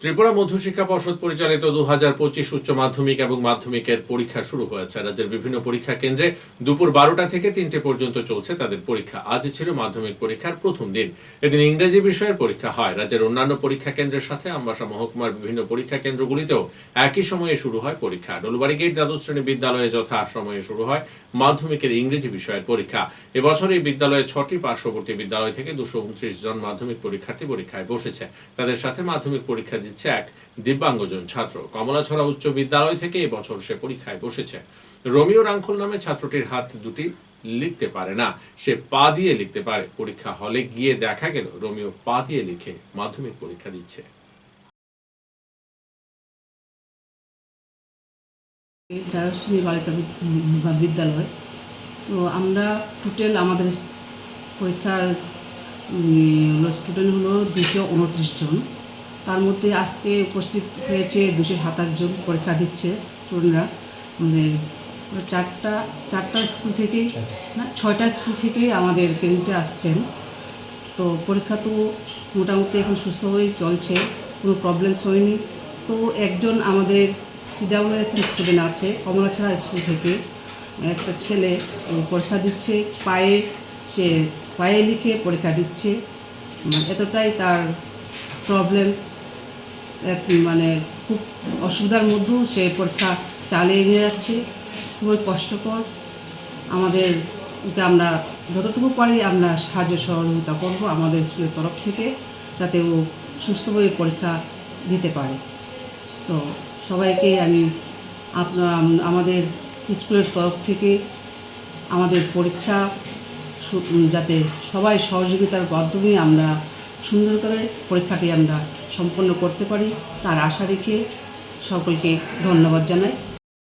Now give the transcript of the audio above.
ত্রিপুরা মধ্যশিক্ষা পর্ষদ পরিচালিত দু হাজার পঁচিশ উচ্চ মাধ্যমিক এবং মাধ্যমিকের পরীক্ষা শুরু হয়েছে। রাজ্যের বিভিন্ন পরীক্ষা কেন্দ্রে দুপুর বারোটা থেকে তিনটে পর্যন্ত চলছে তাদের পরীক্ষা। আজ ছিল মাধ্যমিক পরীক্ষার প্রথম দিন। এদিন ইংরেজি বিষয়ের পরীক্ষা হয়। রাজ্যের অন্যান্য পরীক্ষা কেন্দ্রের সাথে আমবাসা মহকুমার বিভিন্ন পরীক্ষা কেন্দ্রগুলিতেও একই সময়ে শুরু হয় পরীক্ষা। ডলবাড়ি গেট দ্বাদশ শ্রেণি বিদ্যালয়ে যথা সময়ে শুরু হয় মাধ্যমিকের ইংরেজি বিষয়ের পরীক্ষা। এবছর এই বিদ্যালয়ে ছটি পার্শ্ববর্তী বিদ্যালয় থেকে দুশো জন মাধ্যমিক পরীক্ষার্থী পরীক্ষায় বসেছে। তাদের সাথে মাধ্যমিক পরীক্ষা দিচ্ছে এক দিব্যাঙ্গজন ছাত্র। কমলাছড়া উচ্চ বিদ্যালয় থেকে এবছর সে পরীক্ষায় বসেছে। রোমিও রাঙ্খল নামে ছাত্রটির হাত দুটি লিখতে পারে না। সে পা দিয়ে লিখতে পারে। পরীক্ষা হলে গিয়ে দেখা গেল রোমিও পা দিয়ে লিখে মাধ্যমিক পরীক্ষা দিচ্ছে। দ্বাদশ্রী বালিকা বিদ্যালয়। তো আমরা টোটাল আমাদের পরীক্ষার স্টুডেন্ট হলো দুশো উনত্রিশ জন। তার মধ্যে আজকে উপস্থিত হয়েছে দুশো সাতাশ জন পরীক্ষা দিচ্ছে স্টুডেন্টরা। আমাদের চারটা চারটা স্কুল থেকেই, না, ছয়টা স্কুল থেকেই আমাদের কেন্দ্রে আসছেন। তো পরীক্ষা তো মোটামুটি এখন সুস্থভাবেই চলছে, কোনো প্রবলেমস হয়নি। তো একজন আমাদের সিডাব্লিউএস স্টুডেন্ট আছে, কমলাছড়া স্কুল থেকে। একটা ছেলে পরীক্ষা দিচ্ছে, পায়ে সে, পায়ে লিখে পরীক্ষা দিচ্ছে। মানে এতটাই তার প্রবলেমস মানে খুব অসুবিধার মধ্যেও সে পরীক্ষা চালিয়ে নিয়ে যাচ্ছে। খুবই কষ্টকর। আমাদের আমরা যতটুকু পারি আমরা সাহায্য সহযোগিতা করব আমাদের স্কুলের তরফ থেকে যাতে ও সুস্থভাবে পরীক্ষা দিতে পারে। তো সবাইকে আমি আপনার আমাদের স্কুলের তরফ থেকে আমাদের পরীক্ষা যাতে সবাই সহযোগিতার মাধ্যমে আমরা সুন্দর করে পরীক্ষাটি আমরা সম্পন্ন করতে পারি। তার আশা রেখে সকলকে ধন্যবাদ জানাই।